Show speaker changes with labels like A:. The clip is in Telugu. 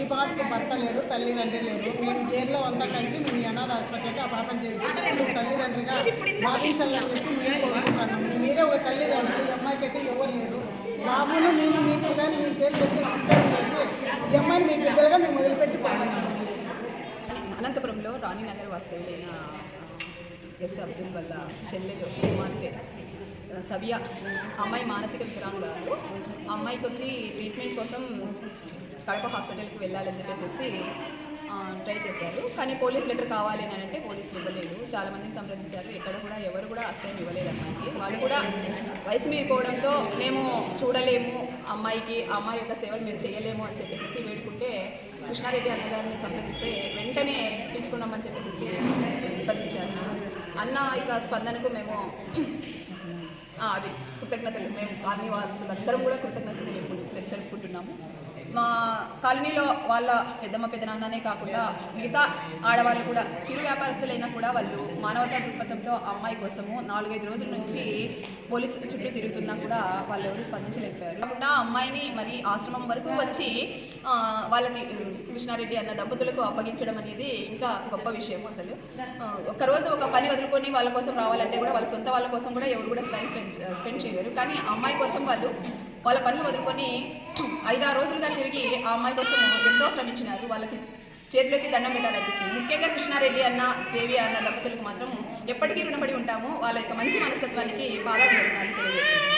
A: ఈ పాపకి భర్త లేదు తల్లిదండ్రి లేరు మేము జైల్లో అంతా కలిసి మేము అనాథ హాస్పిటల్కి ఆ పాపం చేసి తల్లిదండ్రిగా మాపించాలని చెప్పి మేము కోరుకుంటున్నాము. మీరే ఒక తల్లిదండ్రులు ఈ అమ్మాయికి అయితే ఎవరు లేరు. బాబును నేను మీతో కానీ మీరు చేసి పెట్టి నమస్కారం చేసి ఈ అమ్మాయిని మీ బిడ్డలుగా మేము మొదలుపెట్టి పాడున్నాము
B: అనంతపురంలో రాణి నగర్ వాస్తవులైన ఎస్ అబ్దుల్ వల్ల చెల్లెలు కుమార్తె ఆ, సబియా అమ్మాయి మానసిక వికలాంగురాలు అమ్మాయికి వచ్చి ట్రీట్మెంట్ కోసం కడప హాస్పిటల్కి వెళ్ళాలని చెప్పేసి ట్రై చేశారు. కానీ పోలీస్ లెటర్ కావాలి అని అంటే పోలీసులు ఇవ్వలేదు. చాలామందిని సంప్రదించారు. ఎక్కడ కూడా ఎవరు కూడా ఆశ్రయం ఇవ్వలేదు అమ్మాయికి. వాళ్ళు కూడా వయసు మీరిపోవడంతో మేము చూడలేము అమ్మాయికి అమ్మాయి యొక్క సేవలు మేము చేయలేము అని చెప్పేసి వేడుకుంటే కృష్ణారెడ్డి అన్నగారిని సంప్రదిస్తే వెంటనే పిలుచుకున్నామని చెప్పేసి స్పందించారు అన్న ఇక స్పందనకు మేము అది కృతజ్ఞతలు. మేము కాలనీ వాసులందరం కూడా కృతజ్ఞతలు తెలుపు- తెలుపుకుంటున్నాము. మా కాలనీలో వాళ్ళ పెద్దమ్మ పెద్దనాన్ననే కాకుండా మిగతా ఆడవాళ్ళు కూడా చిరు వ్యాపారస్తులైనా కూడా వాళ్ళు మానవతా దృక్పథంతో ఆ అమ్మాయి కోసము నాలుగైదు రోజుల నుంచి పోలీసు చుట్టూ తిరుగుతున్నా కూడా వాళ్ళు ఎవరు స్పందించలేకపోయారు. నా అమ్మాయిని మరి ఆశ్రమం వరకు వచ్చి వాళ్ళని వాళ్ళకి కృష్ణారెడ్డి అన్న దంపతులకు అప్పగించడం అనేది ఇంకా గొప్ప విషయం అసలు. ఒకరోజు ఒక పని వదులుకొని వాళ్ళ కోసం రావాలంటే కూడా వాళ్ళ సొంత వాళ్ళ కోసం కూడా ఎవరు కూడా టైం స్పెండ్ స్పెండ్ చేయలేరు. కానీ అమ్మాయి కోసం వాళ్ళు వాళ్ళ పనులు వదులుకొని ఐదారు రోజులుగా తిరిగి ఆ అమ్మాయి కోసం ఎంతో శ్రమించినారు. వాళ్ళకి చేతిలోకి దండం పెట్టాలనిపిస్తుంది. ముఖ్యంగా కృష్ణారెడ్డి అన్న దేవి అన్న దంపతులకు మాత్రం ఎప్పటికీ రుణపడి ఉంటాము. వాళ్ళ యొక్క మంచి మనస్తత్వానికి బాగా తెలియజేస్తుంది